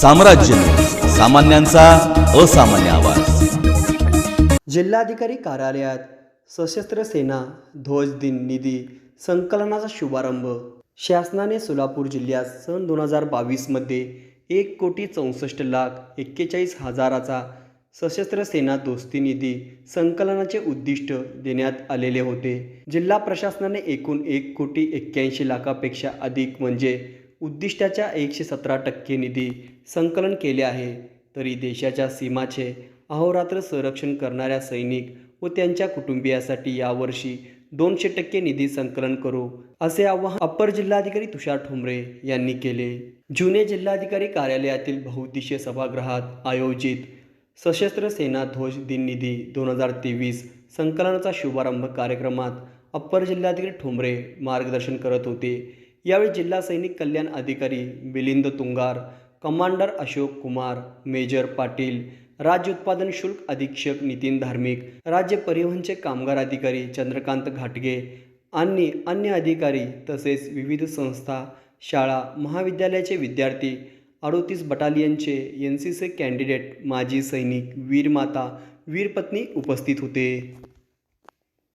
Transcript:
साम्राज्य. सामान्यांचा असामान्य आवाज. जिल्हाधिकारी कार्यालयात सशस्त्र सेना ध्वज दिन निधी संकलनाचा शुभारंभ शासनाने सोलापूर जिल्ह्यात सन दोन हजार बावीसमध्ये एक कोटी चौसष्ट लाख एक्केचाळीस हजाराचा सशस्त्र सेना दोस्ती निधी संकलनाचे उद्दिष्ट देण्यात आलेले होते. जिल्हा प्रशासनाने एकूण एक कोटी एक्क्याऐंशी लाखापेक्षा अधिक म्हणजे उद्दिष्टाच्या एकशे सतरा टक्के निधी संकलन केले आहे. तरी देशाच्या सीमाचे अहोरात्र संरक्षण करणाऱ्या सैनिक व त्यांच्या कुटुंबियासाठी यावर्षी दोनशे टक्के निधी संकलन करू असे आवाहन अप्पर जिल्हाधिकारी तुषार ठोंबरे यांनी केले. जुने जिल्हाधिकारी कार्यालयातील बहुउद्देशीय सभागृहात आयोजित सशस्त्र सेना ध्वज दिन निधी दोन हजार तेवीस संकलनाचा शुभारंभ कार्यक्रमात अप्पर जिल्हाधिकारी ठोंबरे मार्गदर्शन करत होते. यावेळी जिल्हा सैनिक कल्याण अधिकारी मिलिंद तुंगार कमांडर अशोक कुमार मेजर पाटील राज्य उत्पादन शुल्क अधीक्षक नितीन धार्मिक राज्य परिवहनचे कामगार अधिकारी चंद्रकांत घाटगे आणि अन्य अधिकारी तसेच विविध संस्था शाळा महाविद्यालयाचे विद्यार्थी अडोतीस बटालियनचे एन सी सी कॅन्डिडेट माजी सैनिक वीरमाता वीरपत्नी उपस्थित होते.